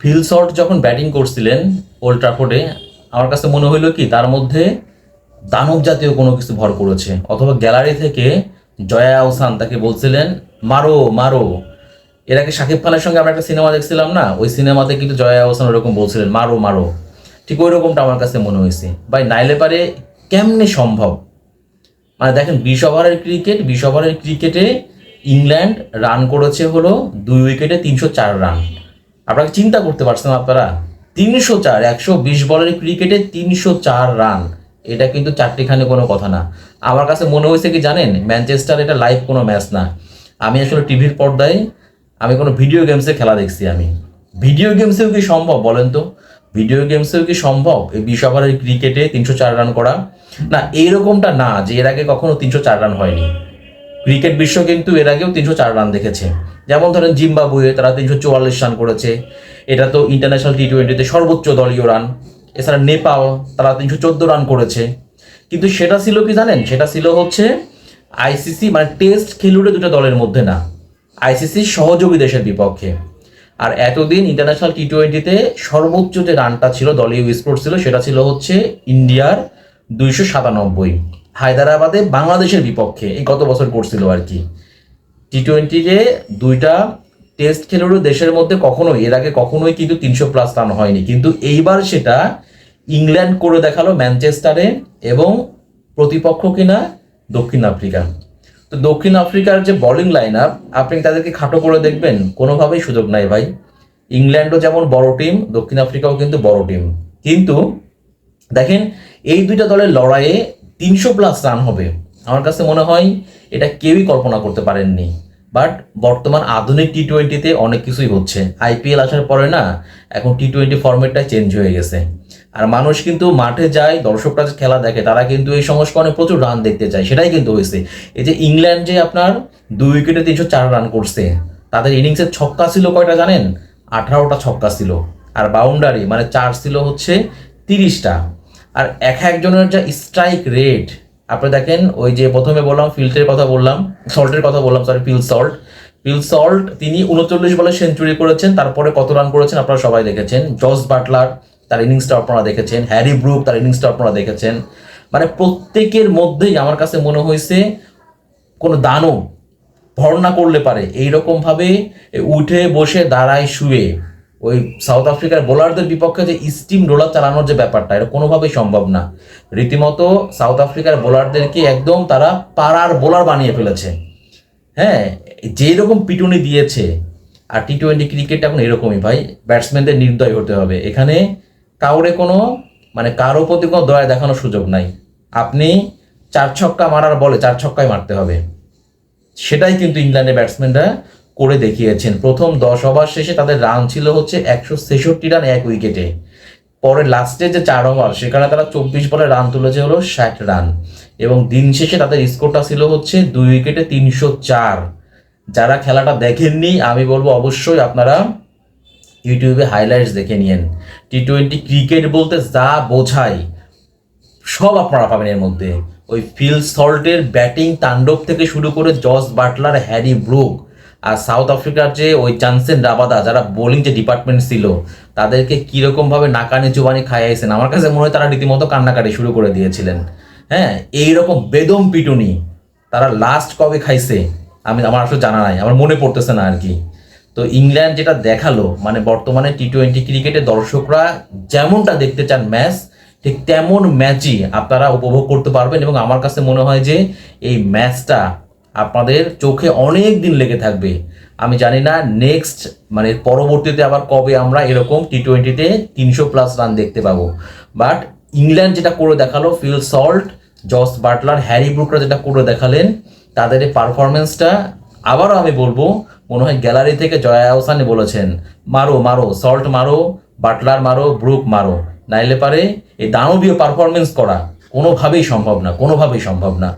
Feel Salt যখন batting করছিলেন Old ট্রাফোর্ডে, আমার কাছে মনে হইল কি, তার মধ্যে দানব জাতীয় কোনো কিছু ভর করেছে। অথবা গ্যালারি থেকে জয়া আহসান তাকে বলছিলেন, মারো মারো। এর আগে শাকিব খানের সঙ্গে আমরা একটা সিনেমা দেখছিলাম না? ওই সিনেমাতে কিন্তু জয়া আহসান ওরকম বলছিলেন, মারো মারো। ঠিক ওই রকমটা আমার কাছে মনে হয়েছে। ভাই, নাইলে পারে কেমনে সম্ভব? মানে দেখেন, বিশ ওভারের ক্রিকেট, বিশ ওভারের ক্রিকেটে ইংল্যান্ড রান করেছে হলো দুই উইকেটে তিনশো চার রান। আপনাকে চিন্তা করতে পারছেন আপনারা? তিনশো চার, একশো বিশ বলের ক্রিকেটে তিনশো চার রান। এটা কিন্তু চারটিখানে কোনো কথা না। আমার কাছে মনে হয়েছে কি জানেন, ম্যানচেস্টার এটা লাইভ কোনো ম্যাচ না। আমি আসলে টিভির পর্দায়, আমি কোনো ভিডিও গেমসে খেলা দেখছি আমি। ভিডিও গেমসেও কি সম্ভব বলেন তো? ভিডিও গেমসেও কি সম্ভব? এই বিশ ওভারের ক্রিকেটে তিনশো চার রান করা? না, এইরকমটা না যে এর আগে কখনো তিনশো চার রান হয়নি। ক্রিকেট বিশ্ব কিন্তু এর আগেও তিনশো চার রান দেখেছে। যেমন ধরেন জিম্বাবুয়ে, তারা তিনশো চুয়াল্লিশ রান করেছে। এটা তো ইন্টারন্যাশনাল টি টোয়েন্টিতে সর্বোচ্চ দলীয় রান। এছাড়া নেপাল, তারা তিনশো চোদ্দ রান করেছে। কিন্তু সেটা ছিল কি জানেন? সেটা ছিল হচ্ছে আইসিসি মানে টেস্ট খেলুড়ে দুটো দলের মধ্যে না। আইসিসির সহযোগী দেশের বিপক্ষে। আর এতদিন ইন্টারন্যাশনাল টি টোয়েন্টিতে সর্বোচ্চ যে রানটা ছিল, দলীয় স্কোর ছিল, সেটা ছিল হচ্ছে ইন্ডিয়ার দুইশো সাতানব্বই। হায়দ্রাবাদে বাংলাদেশের বিপক্ষে, এই গত বছর করছিল আর কি। টি টোয়েন্টিতে দুইটা টেস্ট খেলেও দেশের মধ্যে কখনোই, এর আগে কখনোই কিন্তু তিনশো প্লাস রান হয়নি। কিন্তু এইবার সেটা ইংল্যান্ড করে দেখাল ম্যানচেস্টারে এবং প্রতিপক্ষ কিনা দক্ষিণ আফ্রিকা। তো দক্ষিণ আফ্রিকার যে বোলিং লাইন আপ আপনি তাদেরকে খাটো করে দেখবেন? কোনোভাবেই সুযোগ নাই ভাই। ইংল্যান্ডও যেমন বড় টিম দক্ষিণ আফ্রিকাও কিন্তু বড় টিম কিন্তু দেখেন, এই দুইটা দলের লড়াইয়ে তিনশো প্লাস রান হবে। আমার কাছে মনে হয় এটা কেউই কল্পনা করতে পারেননি। বাট বর্তমান আধুনিক টি টোয়েন্টিতে অনেক কিছুই হচ্ছে। আইপিএল আসার পরে না, এখন টি টোয়েন্টি ফর্মেটটা চেঞ্জ হয়ে গেছে। আর মানুষ কিন্তু মাঠে যায়, দর্শকরা খেলা দেখে, তারা কিন্তু এই সংস্করণে প্রচুর রান দেখতে চায়। সেটাই কিন্তু হয়েছে। এই যে ইংল্যান্ড যে আপনার দুই উইকেটে তিনশো চার রান করছে, তাদের ইনিংসের ছক্কা ছিল কয়টা জানেন? আঠারোটা ছক্কা ছিল। আর বাউন্ডারি মানে চার ছিল হচ্ছে তিরিশটা। আর এক একজনের যা স্ট্রাইক রেট আপনি দেখেন, ওই যে প্রথমে বললাম ফিল্টের কথা বললাম সল্টের কথা বললাম sorry Phil Salt Phil Salt তিনি উনচল্লিশ বলে সেঞ্চুরি করেছেন, তারপরে কত রান করেছেন আপনারা সবাই দেখেছেন। জস বাটলার তার ইনিংসটা আপনারা দেখেছেন। হ্যারি ব্রুক তার ইনিংসটা আপনারা দেখেছেন। মানে প্রত্যেকের মধ্যেই আমার কাছে মনে হয়েছে, কোনো দানব ভর্ণা করলে পারে, এইরকমভাবে উঠে বসে, দাঁড়ায় শুয়ে। ওই সাউথ আফ্রিকার বোলারদের বিপক্ষে যে স্টিম রোলার চালানোর যে ব্যাপারটা, এটা কোনোভাবেই সম্ভব না। রীতিমতো সাউথ আফ্রিকার বোলারদেরকে একদম তারা পাড়ার বোলার বানিয়ে ফেলেছে। হ্যাঁ যেই রকম পিটুনি দিয়েছে, আর টি টোয়েন্টি ক্রিকেট এখন এরকমই ভাই ব্যাটসম্যানদের নির্দয় হতে হবে। এখানে কাউরে কোনো মানে কারও প্রতি কোনো দয়া দেখানোর সুযোগ নাই। আপনি চার ছক্কা মারার বলে চার ছক্কায় মারতে হবে। সেটাই কিন্তু ইংল্যান্ডের ব্যাটসম্যানরা করে দেখিয়েছেন। প্রথম দশ ওভার শেষে তাদের রান ছিল হচ্ছে একশো ছেষট্টি রান এক উইকেটে। পরে লাস্টে যে চার ওভার, সেখানে তারা চব্বিশ বলে রান তুলেছে হলো ষাট রান। এবং দিন শেষে তাদের স্কোরটা ছিল হচ্ছে দুই উইকেটে তিনশো চার। যারা খেলাটা দেখেননি, আমি বলব অবশ্যই আপনারা ইউটিউবে হাইলাইটস দেখে নিয়েন। টি টোয়েন্টি ক্রিকেট বলতে যা বোঝায়, সব আপনারা পাবেন এর মধ্যে। ওই ফিল সল্টের ব্যাটিং তাণ্ডব থেকে শুরু করে জস বাটলার, হ্যারি ব্রুক আর সাউথ আফ্রিকার যে ওই জানসেন রাবাদা, যারা বোলিং যে ডিপার্টমেন্ট ছিল, তাদেরকে কীরকমভাবে নাকানি চুবানি খাইয়েছেন আমার কাছে মনে হয় তারা রীতিমতো কান্নাকাটি শুরু করে দিয়েছিলেন। হ্যাঁ এইরকম বেদম পিটুনি তারা লাস্ট কবে খাইছে, আমি, আমার আসলে জানা নাই, আমার মনে পড়তেছে না আর কি তো ইংল্যান্ড যেটা দেখাল মানে বর্তমানে টি টোয়েন্টি ক্রিকেটে দর্শকরা যেমনটা দেখতে চান ম্যাচ ঠিক তেমন ম্যাচই আপনারা উপভোগ করতে পারবেন এবং আমার কাছে মনে হয় যে এই ম্যাচটা আপনাদের চোখে অনেক দিন লেগে থাকবে। আমি জানি না নেক্সট মানে পরবর্তীতে আবার কবে আমরা এরকম টি টোয়েন্টিতে তিনশো প্লাস রান দেখতে পাবো। বাট ইংল্যান্ড যেটা করে দেখাল Phil Salt Jos Buttler Harry ব্রুকরা যেটা করে দেখালেন, তাদের এই পারফরমেন্সটা আবারও আমি বলব, মনে হয় গ্যালারি থেকে জয়া আহসানি বলেছেন, মারো মারো সল্ট মারো বাটলার মারো ব্রুক মারো। নাইলে পারে এই দানবীয় পারফরমেন্স করা কোনোভাবেই সম্ভব না, কোনোভাবেই সম্ভব না।